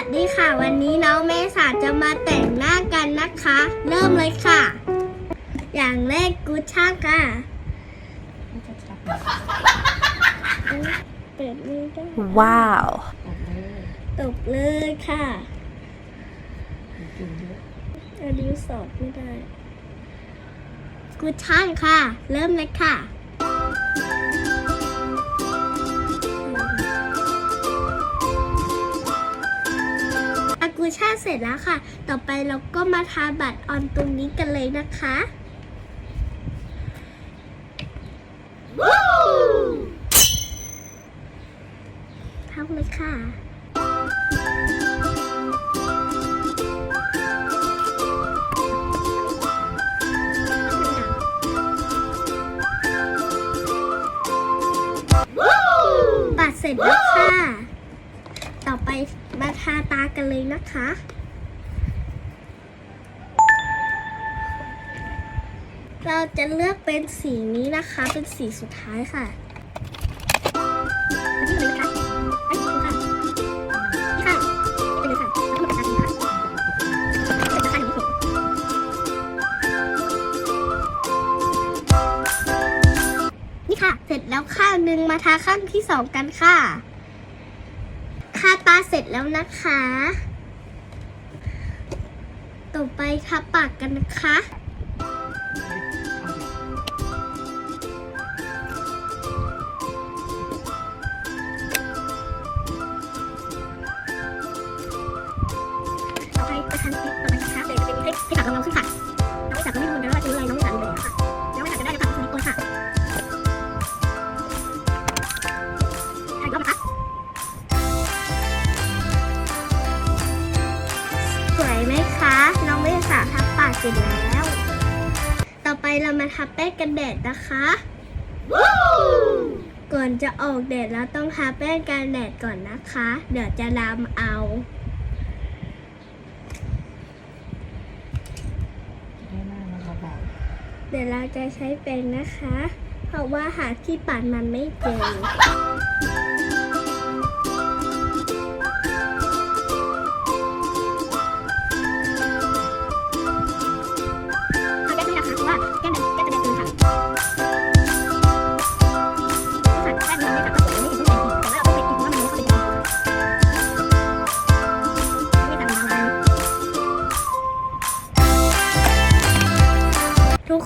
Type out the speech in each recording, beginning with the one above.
วัสดีค่ะ วันนี้น้องเมษาจะมาแต่งหน้ากันนะคะ เริ่มเลยค่ะ อย่างแรกกูช่างค่ะเปิดไม่ได้ว้าว ตบเลยค่ะเอาดิวสอดไม่ได้ กูช่างค่ะ เริ่มเลยค่ะ อากูชาเสร็จแล้วค่ะ ต่อไปเราก็มาทาบัตรออนตรงนี้กันเลยนะคะทำเลยค่ะปัดเสร็จแล้วค่ะต่อไป มาทาตากันเลยนะคะ เราจะเลือกเป็นสีนี้นะคะ เป็นสีสุดท้ายค่ะนี่ค่ะ เสร็จแล้วข้างหนึ่งมาทาข้างที่สองกันค่ะ ทาตาเสร็จแล้วนะคะ ต่อไปทาปากกันนะคะไปทานคลิปต่อไปนะคะเดี๋ยวจะเป็นคลิปที่ฝากของเราขึ้นค่ะน้องสาวก็ไม่รู้นกันว่าจะรู้อะไรน้องสาวรู้เลยค่ะน้องสาวจะ สวยไหมคะ น้องไม่สาทับปากเสร็จแล้ว ต่อไปเรามาทับแป้งกันแดดนะคะก่อนจะออกแดดเราต้องทาแป้งกันแดดก่อนนะคะ เดี๋ยวจะดำเอา เดี๋ยวเราจะใช้เป็นนะคะ เพราะว่าหาที่ปัดมันไม่เจอ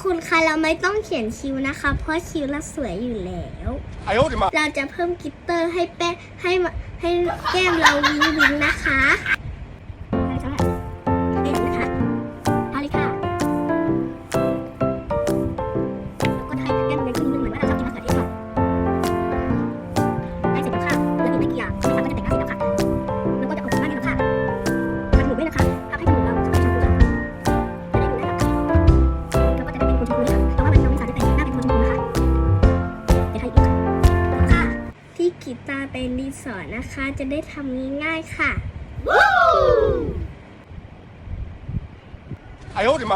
คุณคะเราไม่ต้องเขียนคิวนะคะ เพราะคิ้วเราสวยอยู่แล้ว เราจะเพิ่มกิตเตอร์ให้แป้ให้ให้แก้มเราวิ้งวิ้งนะคะ ที่กีตาร์เป็นดินสอนะคะ จะได้ทำง่ายๆค่ะ 哎呦我的妈！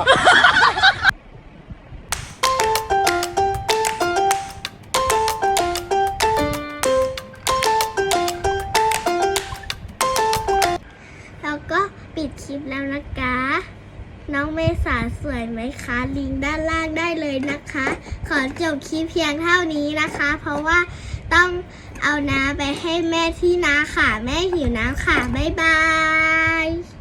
แล้วก็ปิดคลิปแล้วนะคะ น้องเมษาสวยไหมคะ ลิงก์ด้านล่างได้เลยนะคะ ขอจบคลิปเพียงเท่านี้นะคะ เพราะว่า ต้องเอาน้ำไปให้แม่ที่นาค่ะ แม่หิวน้ำค่ะ บ๊ายบาย